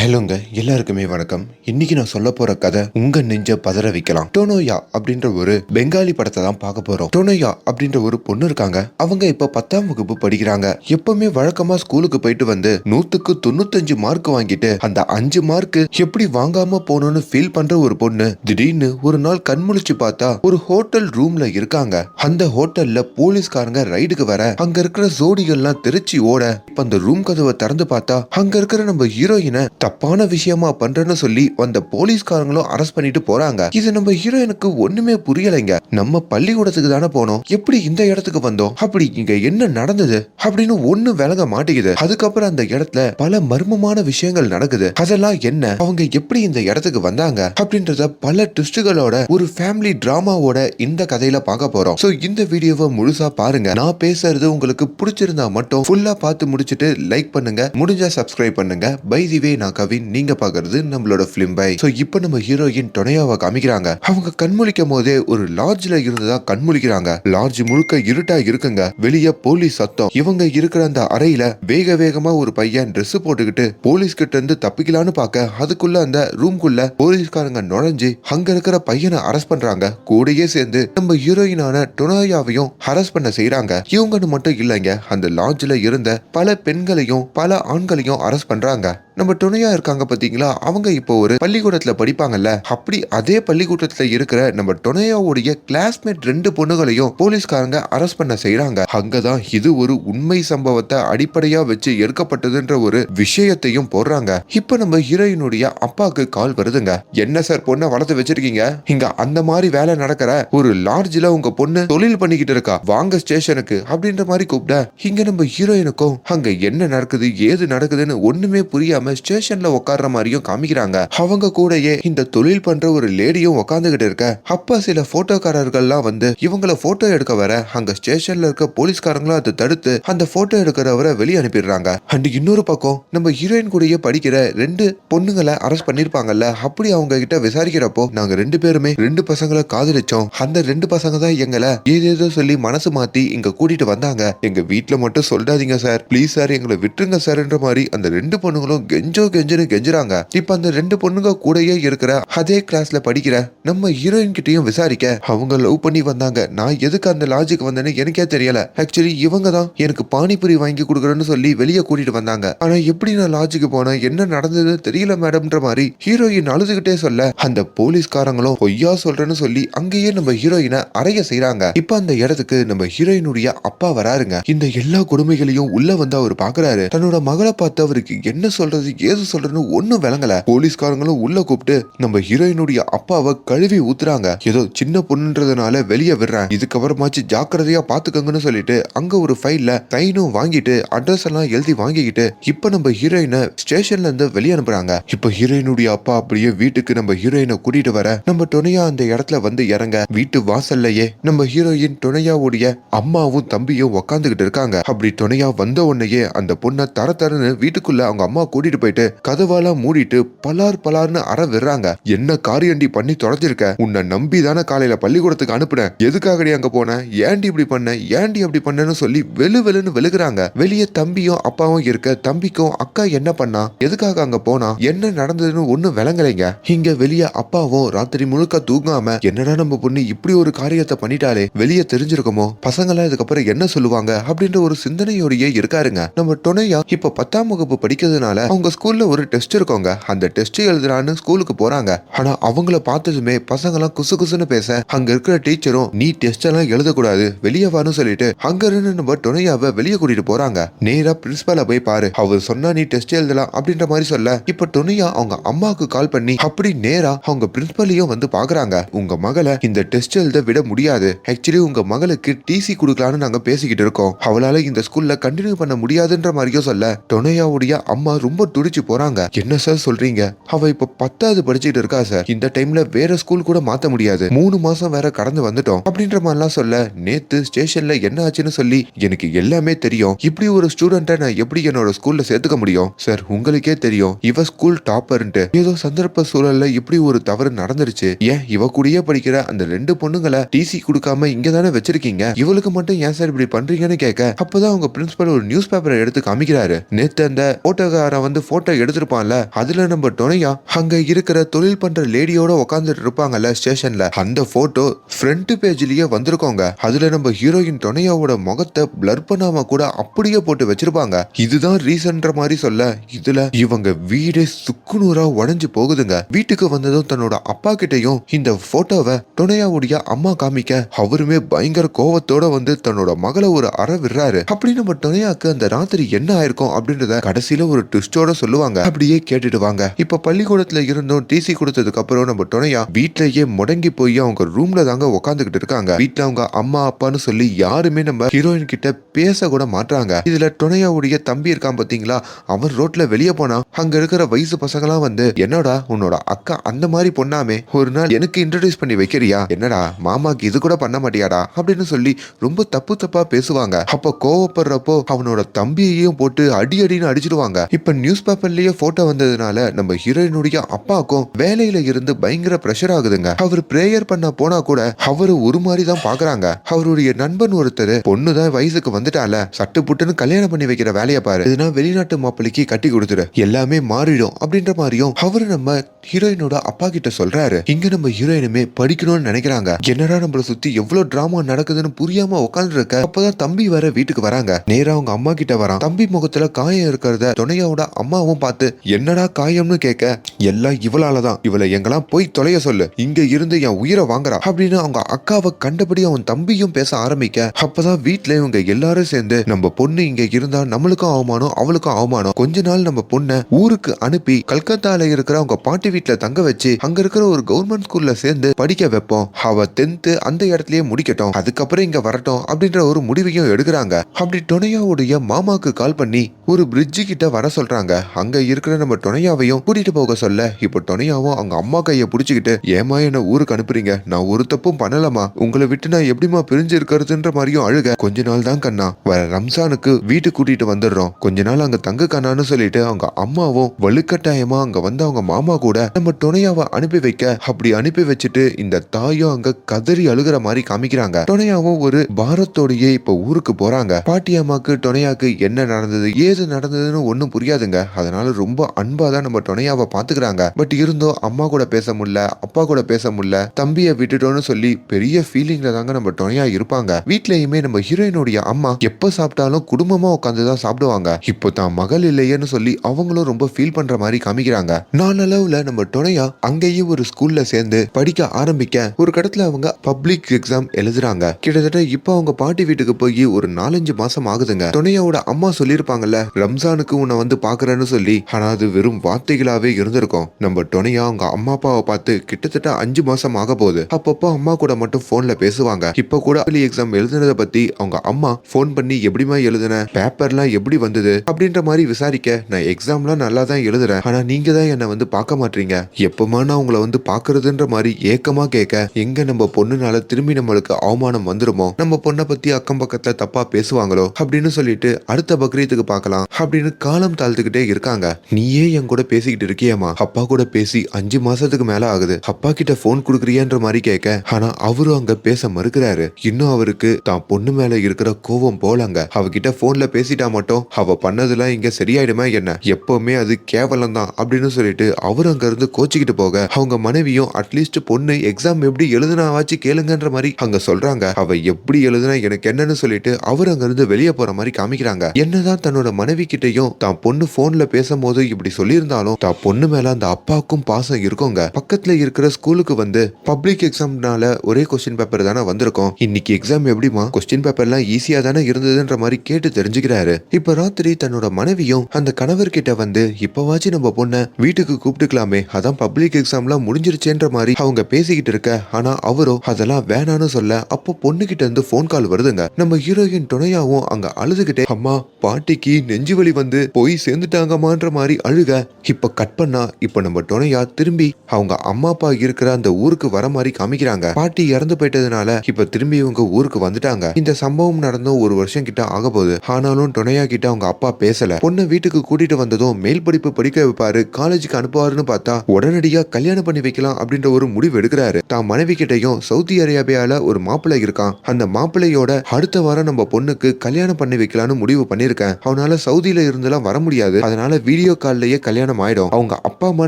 ஹலோங்க எல்லாருக்குமே வணக்கம். இன்னைக்கு நான் சொல்ல போற கதை உங்க நெஞ்ச பதற வைக்கலாம். டோனோயா அப்படின்ற ஒரு பெங்காலி படத்தை தான் பார்க்க போறோம். டோனோயா அப்படின்ற ஒரு பொண்ணு இருக்காங்க. அவங்க இப்ப பத்தாம் வகுப்பு படிக்கிறாங்க. எப்பவுமே வழக்கமா ஸ்கூலுக்கு போயிட்டு வந்து நூத்துக்கு தொண்ணூத்தஞ்சு மார்க் வாங்கிட்டு அந்த அஞ்சு மார்க் எப்படி வாங்காம போனோம்னு ஃபீல் பண்ற ஒரு பொண்ணு திடீர்னு ஒரு நாள் கண்முழிச்சு பார்த்தா ஒரு ஹோட்டல் ரூம்ல இருக்காங்க. அந்த ஹோட்டல்ல போலீஸ்காரங்க ரைடுக்கு வர அங்க இருக்கிற ஜோடிகள்லாம் திருச்சி ஓட இப்ப அந்த ரூம் கதவை திறந்து பார்த்தா அங்க இருக்கிற நம்ம ஹீரோயினை தப்பான விஷயமா பண்றேன்னு சொல்லி வந்த போலீஸ்காரங்களும் அரெஸ்ட் பண்ணிட்டு போறாங்க. இது நம்ம ஹீரோயினுக்கு ஒண்ணுமே புரியலைங்க. நம்ம பள்ளிக்கூடத்துக்கு தானே போனோம். எப்படி இந்த இடத்துக்கு வந்தோம்? அப்படி இங்க என்ன நடந்தது? அப்படின்னு ஒண்ணு விலக மாட்டேங்குது. அதுக்கப்புறம் அந்த இடத்துல பல மர்மமான விஷயங்கள் நடக்குது. அதெல்லாம் என்ன? அவங்க எப்படி இந்த இடத்துக்கு வந்தாங்க? அப்படின்றத பல ட்விஸ்டுகளோட ஒரு ஃபேமிலி டிராமாவோட இந்த கதையில பார்க்க போறோம். சோ இந்த வீடியோவை முழுசா பாருங்க. நான் பேசுறது உங்களுக்கு பிடிச்சிருந்தா மட்டும் ஃபுல்லா பார்த்து முடிச்சிட்டு லைக் பண்ணுங்க. முடிஞ்சா சப்ஸ்கிரைப் பண்ணுங்க. பை தி வே நான் கவின் நீங்க பாக்குறது நம்மளோட பிலிம் பை. சோ இப்போ நம்ம ஹீரோயின் துணையாவை காமிக்கிறாங்க. அவங்க கண்முழிக்கும் போதே ஒரு லாட்ஜ்ல இருந்துதா கண்முழிக்கிறாங்க. லாட்ஜ் முழுக்க இருட்டா இருக்குங்க. வெளிய போலீஸ் சத்தம். இவங்க இருக்கிற அந்த அறையில வேக வேகமா ஒரு பையன் ட்ரெஸ் போட்டுக்கிட்டு போலீஸ் கிட்ட இருந்து தப்பிக்கலான்னு பார்க்க அதுக்குள்ள அந்த ரூம்குள்ள போலீஸ்காரங்க நுழைஞ்சு அங்க இருக்கிற பையனை அரெஸ்ட் பண்றாங்க. கூடயே சேர்ந்து நம்ம ஹீரோயினான டொனாயாவையும் அரெஸ்ட் பண்ண செய்யறாங்க இவங்கன்னு மட்டும் இல்லைங்க. அந்த லாட்ஜ்ல இருந்த பல பெண்களையும் பல ஆண்களையும் அரெஸ்ட் பண்றாங்க. நம்ம துணையா இருக்காங்க பாத்தீங்களா? அவங்க இப்போ ஒரு பள்ளிக்கூடத்துல படிப்பாங்கல்ல. அப்படி அதே பள்ளிக்கூடத்துல இருக்கிற நம்ம துணையாவுடைய கிளாஸ்மேட் ரெண்டு பொண்ணுகளையும் போலீஸ்காரங்க அரெஸ்ட் பண்ண செய்யறாங்க அங்கதான் இது ஒரு உண்மை சம்பவத்தை அடிப்படையா வச்சு எடுக்கப்பட்டதுன்ற ஒரு விஷயத்தையும் போடுறாங்க. இப்ப நம்ம ஹீரோயினுடைய அப்பாவுக்கு கால் வருதுங்க. என்ன சார் பொண்ணை வளர்த்து வச்சிருக்கீங்க? இங்க அந்த மாதிரி வேலை நடக்கிற ஒரு லார்ஜ்ல உங்க பொண்ணு தொழில் பண்ணிக்கிட்டு இருக்கா. வாங்க ஸ்டேஷனுக்கு அப்படின்ற மாதிரி கூப்பிட இங்க நம்ம ஹீரோயினுக்கும் அங்க என்ன நடக்குது ஏது நடக்குதுன்னு ஒண்ணுமே புரியாம ஸ்டேஷன்ல உட்கார்ற மாதிரியும் காமிக்கிறாங்க. அவங்க கூடயே இந்த தொழில் பண்ற ஒரு லேடியும் உட்காந்துகிட்டு இருக்க. அப்ப சில போட்டோக்காரர்கள்லாம் வந்து இவங்கள போட்டோ எடுக்க வர அங்க ஸ்டேஷன்ல இருக்க போலீஸ்காரங்களும் அதை தடுத்து அந்த போட்டோ எடுக்கிறவரை வெளியே அனுப்பிடுறாங்க. அண்ட் இன்னொரு பக்கம் நம்ம ஹீரோயின் கூடயே படிக்கிற ரெண்டு பொண்ணுங்களை அரெஸ்ட் பண்ணிருப்பாங்கல்ல அப்படி அவங்க கிட்ட விசாரிக்கிறப்போ நாங்க ரெண்டு பேருமே ரெண்டு பசங்களை காதலிச்சோம். அந்த ரெண்டு பசங்க தான் எங்களை ஏதேதோ சொல்லி மனசு மாத்தி இங்க கூட்டிட்டு வந்தாங்க. எங்க வீட்டுல மட்டும் சொல்லாதீங்க சார். ப்ளீஸ் சார் எங்களை விட்டுருங்க சார்ன்ற மாதிரி அந்த ரெண்டு பொண்ணுங்களும் கெஞ்சோ கெஞ்சுன்னு கெஞ்சுறாங்க. இப்ப அந்த ரெண்டு பொண்ணுங்க கூடயே இருக்கிற அதே கிளாஸ்ல படிக்கிற நம்ம ஹீரோயின் கிட்டயும் விசாரிக்க அவங்க லவ் பண்ணி வந்தாங்க. நான் எதுக்கு அந்த லாஜிக் வந்தேன்னு எனக்கே தெரியல. ஆக்சுவலி இவங்க தான் எனக்கு பானிபூரி வாங்கி கொடுக்குறேன்னு சொல்லி வெளியே கூட்டிட்டு வந்தாங்க. ஆனா எப்படி நான் லாஜிக்கு போனேன்? என்ன நடந்தது தெரியல மேடம்ன்ற மாதிரி ஹீரோயின் அழுதுகிட்டே சொல்ல அந்த போலீஸ்காரங்களும் பொய்யா சொல்றேன்னு சொல்லி அங்கேயே நம்ம ஹீரோயினை அறைய செய்யறாங்க இப்ப அந்த இடத்துக்கு நம்ம ஹீரோயினுடைய அப்பா வராருங்க. இந்த எல்லா கொடுமைகளையும் உள்ள வந்து அவர் பாக்குறாரு. தன்னோட மகளை பார்த்து அவருக்கு என்ன சொல்றது ஏது சொல்றதுன்னு ஒன்னும் விளங்கல. போலீஸ்காரங்களும் உள்ள கூப்பிட்டு நம்ம ஹீரோயினுடைய அப்பாவை கழுவி ஊத்துறாங்க. ஏதோ சின்ன பொண்ணுன்றதுனால வெளியே விடுறேன் இதுக்கப்புறமாச்சு ஜாக்கிரதையா பாத்துக்கங்கன்னு சொல்லிட்டு அங்க ஒரு ஃபைல்ல சைனும் வாங்கிட்டு அட்ரஸ் எல்லாம் எழுதி வாங்கிக்கிட்டு இப்ப நம்ம ஹீரோயினை ஸ்டேஷன்ல இருந்து வெளியே அனுப்புறாங்க. இப்ப ஹீரோயினுடைய அப்பா அப்படியே வீட்டுக்கு நம்ம ஹீரோயினை கூட்டிட்டு வர நம்ம துணையா அந்த இடத்துல வந்து இறங்க வீட்டு வாசல்லையே நம்ம ஹீரோயின் துணையாவுடைய அம்மாவும் தம்பியும் உக்காந்துகிட்டு இருக்காங்க. அப்படி துணையா வந்த உடனேயே அந்த பொண்ணை தர தரன்னு வீட்டுக்குள்ள அவங்க அம்மா கூட்டிட்டு போயிட்டு கதவாலாம் மூடிட்டு பலார் பலார்னு அற விடுறாங்க. என்ன காரியண்டி பண்ணி தொலைஞ்சிருக்க? உன்னை நம்பி தானே காலையில பள்ளிக்கூடத்துக்கு அனுப்புனேன் எதுக்காகடி அங்க போன? ஏன்டி இப்படி பண்ண? ஏண்டி அப்படி பண்ணன்னு சொல்லி வெளு வெளுன்னு வெளுக்குறாங்க. வெளியே தம்பியும் அப்பாவும் இருக்க தம்பிக்கும் அக்கா என்ன பண்ணா? எதுக்காக அங்க போனா? என்ன நடந்ததுன்னு ஒண்ணும் விளங்கலைங்க. இங்க வெளியே அப்பாவும் ராத்திரி முழுக்க தூங்காம என்னடா நம்ம பொண்ணு இப்படி ஒரு காரியத்தை பண்ணிட்டாலே வெளியே தெரிஞ்சிருக்குமோ? பசங்களாம் இதுக்கப்புறம் என்ன சொல்லுவாங்க? அப்படின்ற ஒரு சிந்தனையோடயே இருக்காருங்க. நம்ம துணையா இப்ப பத்தாம் வகுப்பு படிக்கிறதுனால அவங்க ஸ்கூல்ல ஒரு டெஸ்ட் இருக்கோங்க. அந்த டெஸ்ட் எழுதுறான்னு ஸ்கூலுக்கு போறாங்க. ஆனா அவங்கள பார்த்ததுமே பசங்களாம் குசு குசுன்னு பேச அங்க இருக்கிற டீச்சரும் நீ டெஸ்ட் எல்லாம் எழுதக்கூடாது. வெளியே வான்னு சொல்லிட்டு அங்க இருந்து நம்ம டொனையாவை வெளியே கூட்டிட்டு போறாங்க. நேரா பிரின்சிபால போய் பாரு. அவர் சொன்னா நீ டெஸ்ட் எழுதலாம் அப்படின்ற மாதிரி சொல்ல இப்ப துணையா அவங்க அம்மாவுக்கு கால் பண்ணி அப்படி நேரா அவங்க பிரின்சிபலையும் வந்து பாக்குறாங்க. உங்க மகளை இந்த டெஸ்ட் எழுத விட முடியாது. ஆக்சுவலி உங்க மகளுக்கு டிசி கொடுக்கலான்னு நாங்க பேசிக்கிட்டு இருக்கோம். அவளால இந்த ஸ்கூல்ல கண்டினியூ பண்ண முடியாதுன்ற மாதிரியும் சொல்ல டொனையாவுடைய அம்மா ரொம்ப துடிச்சு போறாங்க. என்ன சார் சொல்றீங்க? அவ இப்ப பத்தாவது படிச்சுட்டு இருக்கா சார் இந்த டைம்ல வேற ஸ்கூல் கூட மாத்த முடியாது. மூணு மாசம் வேற கடந்து வந்துட்டோம். அப்படின்ற மாதிரிலாம் சொல்ல நேத்து ஸ்டேஷன்ல என்ன ஆச்சுன்னு சொல்லி எனக்கு எல்லாமே தெரியும். இப்படி ஒரு ஸ்டூடெண்ட்டை நான் எப்படி என்னோட ஸ்கூல்ல சேர்த்துக்க முடியும்? சார் உங்களுக்கே தெரியும். இவ ஸ்கூல் டாப்பர்ன்ட்டு ஏதோ சந்தர்ப்ப சூழல்ல இப்படி ஒரு தவறு நடந்துருச்சு. ஏன்? இவ கூடயே படிக்கிற அந்த ரெண்டு பொண்ணுங்களை டிசி கொடுக்காம இங்க தானே வச்சிருக்கீங்க? இவளுக்கு மட்டும் ஏன் சார் இப்படி பண்றீங்கன்னு கேட்க அப்பதான் உங்க பிரின்சிபல் ஒரு நியூஸ் பேப்பரை எடுத்து காமிக்கிறாரு. நேத்து அந்த போட்டோக்காரன் வந்து வந்து போட்டோ எடுத்திருப்பான்ல? அதுல நம்ம டொனையா அங்க இருக்கிற தொழில் பண்ற லேடியோட உட்காந்துட்டு இருப்பாங்கல்ல ஸ்டேஷன்ல அந்த போட்டோ ஃப்ரண்ட் பேஜ்லயே வந்திருக்கோங்க. அதுல நம்ம ஹீரோயின் டொனையாவோட முகத்தை பிளர் பண்ணாம கூட அப்படியே போட்டு வச்சிருப்பாங்க. இதுதான் ரீசன்ற மாதிரி சொல்ல இதுல இவங்க வீடே சுக்குநூறா உடஞ்சு போகுதுங்க. வீட்டுக்கு வந்ததும் தன்னோட அப்பா கிட்டையும் இந்த போட்டோவை டொனையாவுடைய அம்மா காமிக்க அவருமே பயங்கர கோவத்தோட வந்து தன்னோட மகளை ஒரு அற விடுறாரு. அப்படி நம்ம டொனையாக்கு அந்த ராத்திரி என்ன ஆயிருக்கும் அப்படின்றத கடைசியில ஒரு ட்விஸ்டோட சொல்லுவாங்க. அப்படியே கேட்டுட்டு வாங்க. இப்ப பள்ளிக்கூடத்துல இருந்தும் டிசி கொடுத்ததுக்கு அப்புறம் நம்ம டொனையா வீட்லயே முடங்கி போய் அவங்க ரூம்ல தாங்க உட்காந்துக்கிட்டு இருக்காங்க. வீட்டுல அவங்க அம்மா அப்பான்னு சொல்லி யாருமே நம்ம ஹீரோயின் கிட்ட பேச கூட மாட்டாங்க இதுல டொனையாவுடைய தம்பி இருக்கான் பாத்தீங்களா? அவன் ரோட்ல வெளியே போனா அங்க இருக்கிற வயசு பசங்களாம் வந்து என்னடா உன்னோட அக்கா அந்த மாதிரி பொண்ணாமே. ஒரு நாள் எனக்கு இன்ட்ரடியூஸ் பண்ணி வைக்கிறியா? என்னடா மாமாக்கு இது கூட பண்ண மாட்டியாடா? அப்படின்னு சொல்லி ரொம்ப தப்பு தப்பா பேசுவாங்க. அப்ப கோவப்படுறப்போ அவனோட தம்பியையும் போட்டு அடி அடின்னு அடிச்சிடுவாங்க. இப்ப நியூஸ் பேப்பர்லயே போட்டோ வந்ததுனால நம்ம ஹீரோயினுடைய அப்பாக்கும் வேலையில இருந்து பயங்கர பிரஷர் ஆகுதுங்க. அவர் பிரேயர் பண்ண போனா கூட அவரு ஒரு மாதிரி தான் பாக்குறாங்க. அவருடைய நண்பன் ஒருத்தர் பொண்ணுதான் வயசுக்கு வந்துட்டால சட்டு புட்டுன்னு கல்யாணம் பண்ணி வைக்கிற வேலையை பாரு. இதுனா வெளிநாட்டு மாப்பிளைக்கு கட்டி கொடுத்துரு. எல்லாமே மாறிடும் அப்படின்ற மாதிரியும் அவரு நம்ம ஹீரோயினோட அப்பா கிட்ட சொல்றாரு. இங்க நம்ம ஹீரோயினுமே படிக்கணும்னு நினைக்கிறாங்க. என்னடா நம்மள சுத்தி எவ்வளவு டிராமா நடக்குதுன்னு புரியாம உட்கார்ந்து இருக்க அப்பதான் தம்பி வர வீட்டுக்கு வராங்க. நேரா அவங்க அம்மா கிட்ட வரான். தம்பி முகத்துல காயம் இருக்கிறத துணையோட அம்மா அம்மாவும் பார்த்து என்னடா காயம்னு கேட்க? எல்லாம் இவளாலதான். இவளை எங்கெல்லாம் போய் தொலைய சொல்லு. இங்க இருந்து என் உயிரை வாங்குறா. அப்படின்னு அவங்க அக்காவை கண்டபடி அவன் தம்பியும் பேச ஆரம்பிக்க அப்பதான் வீட்ல இவங்க எல்லாரும் சேர்ந்து நம்ம பொண்ணு இங்க இருந்தா நம்மளுக்கும் அவமானம் அவளுக்கும் அவமானம். கொஞ்ச நாள் நம்ம பொண்ணை ஊருக்கு அனுப்பி கல்கத்தால இருக்கிற அவங்க பாட்டி வீட்டுல தங்க வச்சு அங்க இருக்கிற ஒரு கவர்மெண்ட் ஸ்கூல்ல சேர்ந்து படிக்க வைப்போம். அவ டென்த் அந்த இடத்துலயே முடிக்கட்டும். அதுக்கப்புறம் இங்க வரட்டும். அப்படின்ற ஒரு முடிவையும் எடுக்கிறாங்க. அப்படி டொனையாவுடைய மாமாக்கு கால் பண்ணி ஒரு பிரிட்ஜு கிட்ட வர சொல்றாங்க. அங்க இருக்கிற நம்ம டொனையாவையும் கூட்டிட்டு போக சொல்ல. இப்போ டொனையாவும் அவங்க அம்மா கைய புடிச்சுக்கிட்டு ஏமா என்ன ஊருக்கு அனுப்புறீங்க? நான் ஒரு தப்பும் பண்ணலமா உங்களை விட்டு நான் எப்படிமா பிரிஞ்சு இருக்கிறதுன்ற மாதிரியும் அழுக. கொஞ்ச நாள் தான் கண்ணா. வர ரம்சானுக்கு வீட்டுக்கு கூட்டிட்டு வந்துடுறோம். கொஞ்ச நாள் அங்க தங்க கண்ணான்னு சொல்லிட்டு அவங்க அம்மாவும் வலுக்கட்டாயமா அங்க வந்து அவங்க மாமா கூட நம்ம டொனையாவை அனுப்பி வைக்க அப்படி அனுப்பி வச்சுட்டு இந்த தாயும் அங்க கதறி அழுகிற மாதிரி காமிக்கிறாங்க. டொனையாவும் ஒரு பாரத்தோடையே இப்ப ஊருக்கு போறாங்க. பாட்டி அம்மாக்கு டொனையாக்கு என்ன நடந்தது ஏது நடந்ததுன்னு ஒண்ணும் புரியாதுங்க. அதனால ரொம்ப அன்பா தான் நம்ம டொனையாவை பாத்துக்கிறாங்க பட் இருந்தோ அம்மா கூட பேச முடியல அப்பா கூட பேச முடியல தம்பியை விட்டுட்டோம்னு சொல்லி பெரிய ஃபீலிங்ல தாங்க நம்ம டொனையா இருப்பாங்க. வீட்லயுமே நம்ம ஹீரோயினுடைய அம்மா எப்ப சாப்பிட்டாலும் குடும்பமா உட்காந்து தான் சாப்பிடுவாங்க. இப்போ தான் மகள் இல்லையேன்னு சொல்லி அவங்களும் ரொம்ப ஃபீல் பண்ற மாதிரி காமிக்கிறாங்க. நாளளவுல நம்ம டொனையா அங்கேயே ஒரு ஸ்கூல்ல சேர்ந்து படிக்க ஆரம்பிக்க ஒரு கடத்துல அவங்க பப்ளிக் எக்ஸாம் எழுதுறாங்க. கிட்டத்தட்ட இப்போ அவங்க பாட்டி வீட்டுக்கு போய் ஒரு நாலஞ்சு மாசம் ஆகுதுங்க. துணையாவோட அம்மா சொல்லியிருப்பாங்கல்ல ரம்ஜானுக்கு உன்னை வந்து பாக்குறேன்னு சொல்லி ஆனா அது வெறும் வார்த்தைகளாவே இருந்திருக்கும். நம்ம டொனையா அவங்க அம்மா அப்பாவை பார்த்து கிட்டத்தட்ட அஞ்சு மாசம் ஆக போகுது. அப்பப்போ அம்மா கூட மட்டும் போன்ல பேசுவாங்க. இப்ப கூட எக்ஸாம் எழுதுனதை பத்தி அவங்க அம்மா ஃபோன் பண்ணி எப்படிமா எழுதுன? பேப்பர்லாம் எப்படி வந்தது? அப்படின்ற மாதிரி விசாரிக்க நான் எக்ஸாம்லாம் நல்லா தான் எழுதுறேன். ஆனா நீங்க தான் என்னை வந்து பார்க்க மாட்டீங்க. எப்பமா நான் உங்களை வந்து பாக்குறதுன்ற மாதிரி ஏக்கமா கேட்க எங்க நம்ம பொண்ணுனால திரும்பி நம்மளுக்கு அவமானம் வந்துருமோ? நம்ம பொண்ணை பத்தி அக்கம் பக்கத்துல தப்பா பேசுவாங்களோ? அப்படின்னு சொல்லிட்டு அடுத்த பக்ரீத்துக்கு பார்க்கலாம். அப்படின்னு காலம் தாழ்த்துக்கிட்டு இருக்காங்க. நீயே என் கூட பேசிக்கிட்டு இருக்கியேம்மா. அப்பா கூட பேசி அஞ்சு மாசத்துக்கு மேல ஆகுது. அப்பா கிட்ட போன் குடுக்குறியான்ற மாதிரி கேட்க ஆனா அவரும் அங்க பேச மறுக்கிறாரு. இன்னும் அவருக்கு தான் பொண்ணு மேல இருக்கிற கோவம் போலங்க. அவகிட்ட போன்ல பேசிட்டா மட்டும் அவ பண்ணதெல்லாம் இங்க சரியாயிடுமா என்ன? எப்பவுமே அது கேவலம் தான் அப்படின்னு சொல்லிட்டு அவர் அங்க இருந்து கோச்சிக்கிட்டு போக அவங்க மனைவியும் அட்லீஸ்ட் பொண்ணு எக்ஸாம் எப்படி எழுதுனாவாச்சு கேளுங்கன்ற மாதிரி அங்க சொல்றாங்க. அவ எப்படி எழுதுனா எனக்கு என்னன்னு சொல்லிட்டு அவர் அங்க இருந்து வெளியே போற மாதிரி காமிக்கிறாங்க. என்னதான் தன்னோட மனைவி கிட்டையும் தான் பொண்ணு போன்ல பேசும்போது இப்படி சொல்லியிருந்தாலும் தான் பொண்ணு மேல அந்த அப்பாவுக்கும் பாசம் இருக்குங்க. பக்கத்துல இருக்கிற ஸ்கூலுக்கு வந்து பப்ளிக் எக்ஸாம்னால ஒரே கொஸ்டின் பேப்பர் தானே வந்திருக்கோம். இன்னைக்கு எக்ஸாம் எப்படிமா கொஸ்டின் பேப்பர்லாம் ஈஸியா தானே இருந்ததுன்ற மாதிரி கேட்டு தெரிஞ்சுக்கிறாரு. இப்ப ராத்திரி தன்னோட மனைவியும் அந்த கணவர் கிட்ட வந்து இப்பவாச்சும் நம்ம பொண்ணை வீட்டுக்கு கூப்பிட்டுக்கலாமே. அதான் பப்ளிக் எக்ஸாம்லாம் முடிஞ்சிருச்சேன்ற மாதிரி அவங்க பேசிக்கிட்டு இருக்க. ஆனா அவரோ அதெல்லாம் வேணான்னு சொல்ல அப்போ பொண்ணு கிட்ட இருந்து போன் கால் வருதுங்க. நம்ம ஹீரோயின் துணையாவும் அங்க அழுதுகிட்டே அம்மா பாட்டிக்கு நெஞ்சு வலி வந்து போய் சேர்ந்துட்டாங்கம்மான்ற மாதிரி அழுக. இப்ப கட் பண்ணா இப்ப நம்ம டொனையா திரும்பி அவங்க அம்மா அப்பா இருக்கிற அந்த ஊருக்கு வர மாதிரி காமிக்கிறாங்க. பாட்டி இறந்து போயிட்டதுனால இப்ப திரும்பி இவங்க ஊருக்கு வந்துட்டாங்க. இந்த சம்பவம் நடந்தும் ஒரு வருஷம் கிட்ட ஆக போகுது. ஆனாலும் டொனையா கிட்ட அவங்க அப்பா பேசல. பொண்ணை வீட்டுக்கு கூட்டிட்டு வந்ததும் மேல் படிப்பு படிக்க வைப்பாரு காலேஜுக்கு அனுப்புவாருன்னு பார்த்தா உடனடியா கல்யாணம் பண்ணி வைக்கலாம் அப்படின்ற ஒரு முடிவு எடுக்கிறாரு. தான் மனைவி கிட்டையும் சவுதி அரேபியால ஒரு மாப்பிள்ளை இருக்கான். அந்த மாப்பிள்ளையோட அடுத்த வாரம் நம்ம பொண்ணுக்கு கல்யாணம் பண்ணி வைக்கலாம்னு முடிவு பண்ணிருக்கேன் அவனால சவுதியில இருந்தெல்லாம் வர முடியாது. அதனால வீடியோ கால்லயே கல்யாணம் ஆயிடும். அவங்க அப்பா அம்மா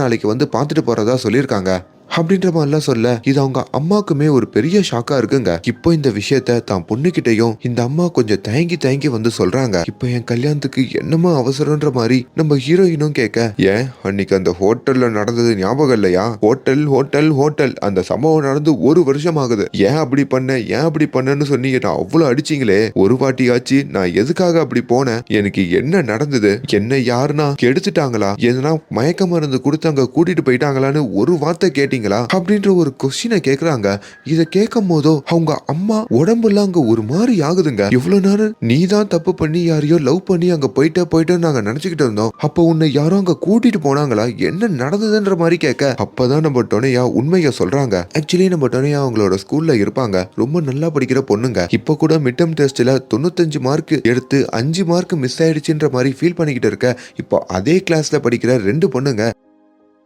நாளைக்கு வந்து பார்த்துட்டு போறதா சொல்லியிருக்காங்க. அப்படின்ற மாதிரிலாம் சொல்ல இது அவங்க அம்மாக்குமே ஒரு பெரிய ஷாக்கா இருக்குங்க. இப்போ இந்த விஷயத்த தான் பொண்ணுகிட்டையும் இந்த அம்மா கொஞ்சம் தயங்கி தயங்கி வந்து சொல்றாங்க. இப்போ என் கல்யாணத்துக்கு என்னமா அவசரம்ன்ற மாதிரி நம்ம ஹீரோயினும் கேட்க ஏன்? அன்னைக்கு அந்த ஹோட்டல்ல நடந்தது ஞாபகம் இல்லையா? Hotel hotel hotel. அந்த சம்பவம் நடந்து ஒரு வருஷம் ஆகுது. ஏன் அப்படி பண்ண? ஏன் அப்படி பண்ணன்னு சொன்னீங்க. நான் அவ்வளவு அடிச்சீங்களே. ஒரு வாட்டியாச்சு நான் எதுக்காக அப்படி போனேன்? எனக்கு என்ன நடந்தது? என்ன யாருன்னா கெடுத்துட்டாங்களா? எதுனா மயக்க மருந்து கொடுத்து அங்க கூட்டிட்டு போயிட்டாங்களான்னு ஒரு வார்த்தை கேட்டீங்களா அப்படின்ற ஒரு கொஸ்டினை கேக்குறாங்க. இத கேட்கும் போதோ அவங்க அம்மா உடம்புலாம் அங்க ஒரு மாதிரி ஆகுதுங்க. இவ்வளவு நேரம் நீ தான் தப்பு பண்ணி யாரையோ லவ் பண்ணி அங்க போயிட்டே போயிட்டு நாங்க நினைச்சுக்கிட்டு இருந்தோம். அப்போ உன்னை யாரும் அங்க கூட்டிட்டு போனாங்களா? என்ன நடந்ததுன்ற மாதிரி கேட்க. அப்பதான் நம்ம டொனையா உண்மையை சொல்றாங்க. ஆக்சுவலி நம்ம டொனையா அவங்களோட ஸ்கூல்ல இருப்பாங்க. ரொம்ப நல்லா படிக்கிற பொண்ணுங்க. இப்போ கூட மிட்டம் டெஸ்ட்ல தொண்ணூத்தஞ்சு மார்க் எடுத்து அஞ்சு மார்க் மிஸ் ஆயிடுச்சுன்ற மாதிரி ஃபீல் பண்ணிக்கிட்டு இருக்க. இப்போ அதே கிளாஸ்ல படிக்கிற ரெண்டு பொண்ணுங்க.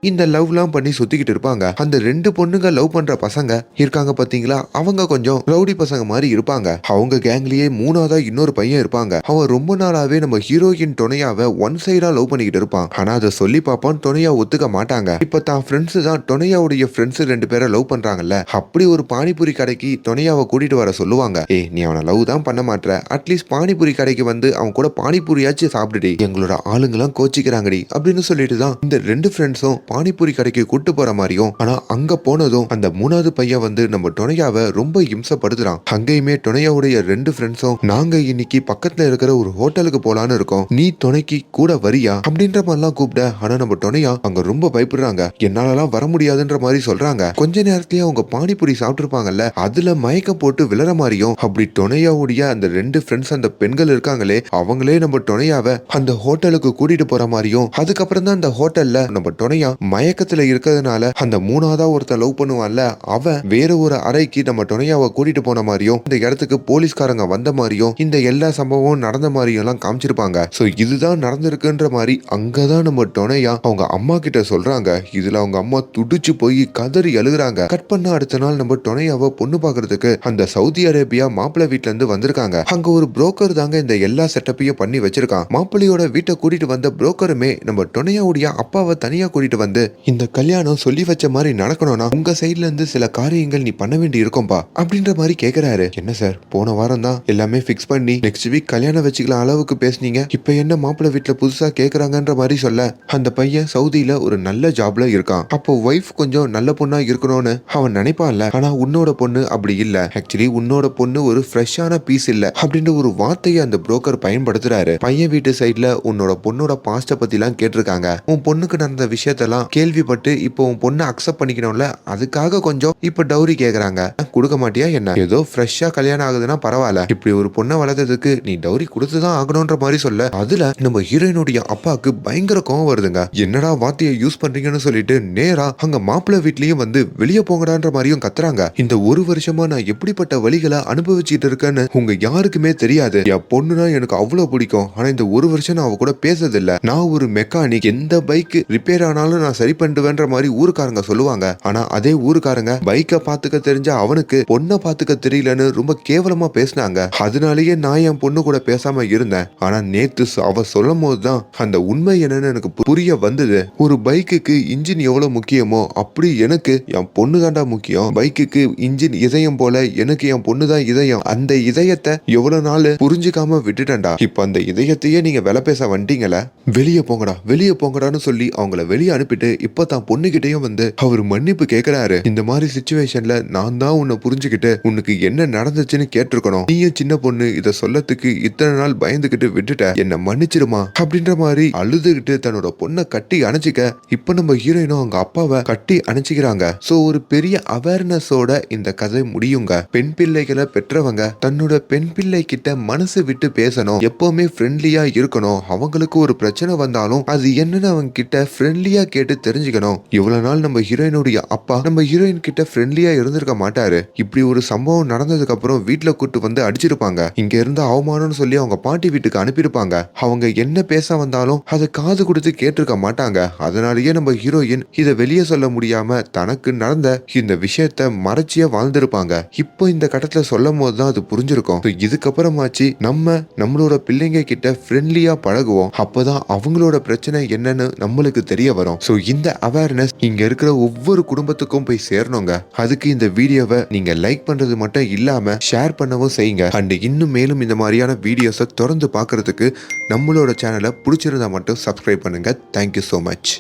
இந்த லவ்லாம் பண்ணி சுத்திக்கிட்டு இருப்பாங்க. அந்த ரெண்டு பொண்ணுங்க லவ் பண்ற பசங்க இருக்காங்க பாத்தீங்களா? அவங்க கொஞ்சம் ரவுடி பசங்க மாதிரி இருப்பாங்க. அவங்க கேங்லயே மூணாவதா இன்னொரு பையன் இருப்பாங்க. அவன் ரொம்ப நாளாவே நம்ம ஹீரோயின் துணையாவை ஒன் சைடா லவ் பண்ணிக்கிட்டு இருப்பான். ஆனா அதை சொல்லி பார்ப்பான் துணையா ஒத்துக்க மாட்டாங்க. இப்ப தான் ஃப்ரெண்ட்ஸ் தான் துணையாவுடைய ஃப்ரெண்ட்ஸ் ரெண்டு பேரை லவ் பண்றாங்கல்ல. அப்படி ஒரு பானிபூரி கடைக்கு துணையாவை கூட்டிட்டு வர சொல்லுவாங்க. ஏ நீ அவனை லவ் தான் பண்ண மாட்ட அட்லீஸ்ட் பானிபூரி கடைக்கு வந்து அவன் கூட பானிபூரியாச்சும் சாப்பிடுடி. எங்களோட ஆளுங்கெல்லாம் கோச்சிக்கிறாங்கடி. அப்படின்னு சொல்லிட்டு தான் இந்த ரெண்டு ஃப்ரெண்ட்ஸும் பானிபூரி கடைக்கு கூட்டு போற மாதிரியும் ஆனா அங்க போனதும் அந்த மூணாவது பையன் வந்து நம்ம டொனையாவை ரொம்ப இம்சப்படுத்துறான். அங்கேயுமே டொனையாவுடைய ரெண்டு ஃப்ரெண்ட்ஸும் நாங்க இன்னைக்கு பக்கத்துல இருக்கிற ஒரு ஹோட்டலுக்கு போலான்னு இருக்கோம். நீ துணைக்கு கூட வரியா? அப்படின்ற மாதிரிலாம் கூப்பிட ஆனா நம்ம டொனையா அங்க ரொம்ப பயப்படுறாங்க. என்னாலலாம் வர முடியாதுன்ற மாதிரி சொல்றாங்க. கொஞ்ச நேரத்திலேயே அவங்க பானிபூரி சாப்பிட்டுருப்பாங்கல்ல அதுல மயக்கம் போட்டு விழற மாதிரியும் அப்படி டொனையாவுடைய அந்த ரெண்டு ஃப்ரெண்ட்ஸ் அந்த பெண்கள் இருக்காங்களே அவங்களே நம்ம டொனையாவை அந்த ஹோட்டலுக்கு கூட்டிட்டு போற மாதிரியும் அதுக்கப்புறம் தான் அந்த ஹோட்டல்ல நம்ம டொனையா மயக்கத்துல இருக்கிறதுனால அந்த மூணாவதா ஒருத்தர் லவ் பண்ணுவான்ல அவன் வேற ஒரு அறைக்கு நம்ம துணையாவை கூட்டிட்டு போன மாதிரியும் இந்த இடத்துக்கு போலீஸ்காரங்க வந்த மாதிரியும் இந்த எல்லா சம்பவமும் நடந்த மாதிரியும் எல்லாம் காமிச்சிருப்பாங்க. சோ இதுதான் நடந்திருக்குன்ற மாதிரி அங்கதான் நம்ம துணையா அவங்க அம்மா கிட்ட சொல்றாங்க. இதுல அவங்க அம்மா துடிச்சு போய் கதறி எழுகுறாங்க கட் பண்ண அடுத்த நாள் நம்ம துணையாவை பொண்ணு பாக்குறதுக்கு அந்த சவுதி அரேபியா மாப்பிள்ளை வீட்ல இருந்து வந்திருக்காங்க. அங்க ஒரு புரோக்கர் தாங்க இந்த எல்லா செட்டப்பையும் பண்ணி வச்சிருக்கான். மாப்பிள்ளையோட வீட்டை கூட்டிட்டு வந்த புரோக்கருமே நம்ம துணையாவுடைய அப்பாவை தனியா கூட்டிட்டு வந்து இந்த கல்யாணம் சொல்லி வச்ச மாதிரி நடக்கணும்னா உங்க சைட்ல இருந்து சில காரியங்கள் நீ பண்ண வேண்டி இருக்கும்பா அப்படின்ற மாதிரி கேக்குறாரு. என்ன சார் போன வாரம் தான் எல்லாமே ஃபிக்ஸ் பண்ணி நெக்ஸ்ட் வீக் கல்யாணம் வச்சுக்கலாம் அளவுக்கு பேசுனீங்க. இப்ப என்ன மாப்பிள்ளை வீட்டுல புதுசா கேக்குறாங்கன்ற மாதிரி சொல்ல அந்த பையன் சவுதியில ஒரு நல்ல ஜாப்ல இருக்கான். அப்போ ஒய்ஃப் கொஞ்சம் நல்ல பொண்ணா இருக்கணும்னு அவன் நினைப்பான்ல. ஆனா உன்னோட பொண்ணு அப்படி இல்ல. ஆக்சுவலி உன்னோட பொண்ணு ஒரு ஃப்ரெஷ்ஷான பீஸ் இல்ல அப்படின்ற ஒரு வார்த்தையை அந்த புரோக்கர் பயன்படுத்துறாரு. பையன் வீட்டு சைட்ல உன்னோட பொண்ணோட பாஸ்ட பத்தி எல்லாம் கேட்டிருக்காங்க. உன் பொண்ணுக்கு நடந்த விஷயத்தெல்லாம் கேள்விப்பட்டு இப்போ உன் பொண்ணை அக்செப்ட் பண்ணிக்கணும்ல அதுக்காக கொஞ்சம் இப்ப டவுரி கேக்குறாங்க. கொடுக்க மாட்டியா என்ன? ஏதோ ஃப்ரெஷ்ஷா கல்யாணம் ஆகுதுன்னா பரவாயில்ல. இப்படி ஒரு பொண்ணை வளர்த்ததுக்கு நீ டவுரி கொடுத்துதான் ஆகணும்ன்ற மாதிரி சொல்ல. அதுல நம்ம ஹீரோயினுடைய அப்பாவுக்கு பயங்கர கோவம் வருதுங்க. என்னடா வார்த்தையை யூஸ் பண்றீங்கன்னு சொல்லிட்டு நேரா அங்க மாப்பிள்ளை வீட்லயும் வந்து வெளியே போங்கடான்ற மாதிரியும் கத்துறாங்க. இந்த ஒரு வருஷமா நான் எப்படிப்பட்ட வழிகளை அனுபவிச்சுட்டு இருக்கேன்னு உங்க யாருக்குமே தெரியாது. என் பொண்ணுனா எனக்கு அவ்வளவு பிடிக்கும். ஆனா இந்த ஒரு வருஷம் நான் அவ கூட பேசுறதில்ல. நான் ஒரு மெக்கானிக் எந்த பைக் ரிப்பேர் ஆனாலும் நான் சரி பண்ணிடுவேன்ற மாதிரி ஊருக்காரங்க சொல்லுவாங்க. ஆனா அதே ஊருக்காரங்க பைக்கை பாத்துக்க தெரிஞ்ச அவனுக்கு பொண்ணை பாத்துக்க தெரியலன்னு ரொம்ப கேவலமா பேசினாங்க. அதனாலேயே நான் என் பொண்ணு கூட பேசாம இருந்தேன். ஆனா நேத்து அவ சொல்லும் போதுதான் அந்த உண்மை என்னன்னு எனக்கு புரிய வந்தது. ஒரு பைக்குக்கு இன்ஜின் எவ்வளவு முக்கியமோ அப்படி எனக்கு என் பொண்ணு தாண்டா முக்கியம். பைக்குக்கு இன்ஜின் இதயம் போல எனக்கு என் பொண்ணு தான் இதயம். அந்த இதயத்தை எவ்வளவு நாள் புரிஞ்சுக்காம விட்டுட்டேன்டா. இப்ப அந்த இதயத்தையே நீங்க விலை பேச வந்துட்டீங்களே வெளியே போங்கடா வெளியே போங்கடான்னு சொல்லி அவங்கள வெளியே அனுப்பிட்டு இப்போ தான் பொண்ணுகிட்டயும் வந்து அவர் மன்னிப்பு கேட்கிறாரு இந்த மாதிரி சுச்சுவேஷன்ல நான் தான் உன்னை புரிஞ்சுக்கிட்டு உனக்கு என்ன நடந்துச்சுன்னு கேட்டிருக்கணும். நீயும் சின்ன பொண்ணு இதை சொல்லத்துக்கு இத்தனை நாள் பயந்துகிட்டு விட்டுட்ட. என்ன மன்னிச்சிருமா? அப்படின்ற மாதிரி அழுதுகிட்டு தன்னோட பொண்ணை கட்டி அணைச்சிக்க இப்ப நம்ம ஹீரோயினும் அவங்க அப்பாவை கட்டி அணைச்சிக்கிறாங்க. சோ ஒரு பெரிய அவேர்னஸோட இந்த கதை முடியுங்க. பெண் பிள்ளைகளை பெற்றவங்க தன்னோட பெண் பிள்ளை கிட்ட மனசு விட்டு பேசணும். எப்பவுமே ஃப்ரெண்ட்லியா இருக்கணும். அவங்களுக்கு ஒரு பிரச்சனை வந்தாலும் அது என்னன்னு அவங்க கிட்ட ஃப்ரெண்ட்லியா கேட்டு கேட்டு தெரிஞ்சுக்கணும். இவ்வளவு நாள் நம்ம ஹீரோயினுடைய அப்பா நம்ம ஹீரோயின் கிட்ட ஃப்ரெண்ட்லியா இருந்திருக்க மாட்டாரு. இப்படி ஒரு சம்பவம் நடந்ததுக்கு அப்புறம் வீட்டுல கூட்டு வந்து அடிச்சிருப்பாங்க. இங்க இருந்து அவமானம்னு சொல்லி அவங்க பாட்டி வீட்டுக்கு அனுப்பியிருப்பாங்க. அவங்க என்ன பேச வந்தாலும் அதை காது கொடுத்து கேட்டிருக்க மாட்டாங்க. அதனாலேயே நம்ம ஹீரோயின் இதை வெளியே சொல்ல முடியாம தனக்கு நடந்த இந்த விஷயத்த மறைச்சியா வாழ்ந்திருப்பாங்க. இப்போ இந்த கட்டத்துல சொல்லும் போது தான் அது புரிஞ்சிருக்கும். இதுக்கப்புறமாச்சு நம்ம நம்மளோட பிள்ளைங்க கிட்ட ஃப்ரெண்ட்லியா பழகுவோம். அப்பதான் அவங்களோட பிரச்சனை என்னன்னு நம்மளுக்கு தெரிய வரும். ஸோ இந்த அவேர்னஸ் இங்க இருக்கிற ஒவ்வொரு குடும்பத்துக்கும் போய் சேரணுங்க. அதுக்கு இந்த வீடியோவை நீங்க லைக் பண்றது மட்டும் இல்லாம ஷேர் பண்ணவும் செய்யுங்க. அண்ட் இன்னும் மேலும் இந்த மாதிரியான வீடியோஸை தொடர்ந்து பார்க்கறதுக்கு நம்மளோட சேனலை பிடிச்சிருந்தா மட்டும் சப்ஸ்கிரைப் பண்ணுங்க. Thank you so much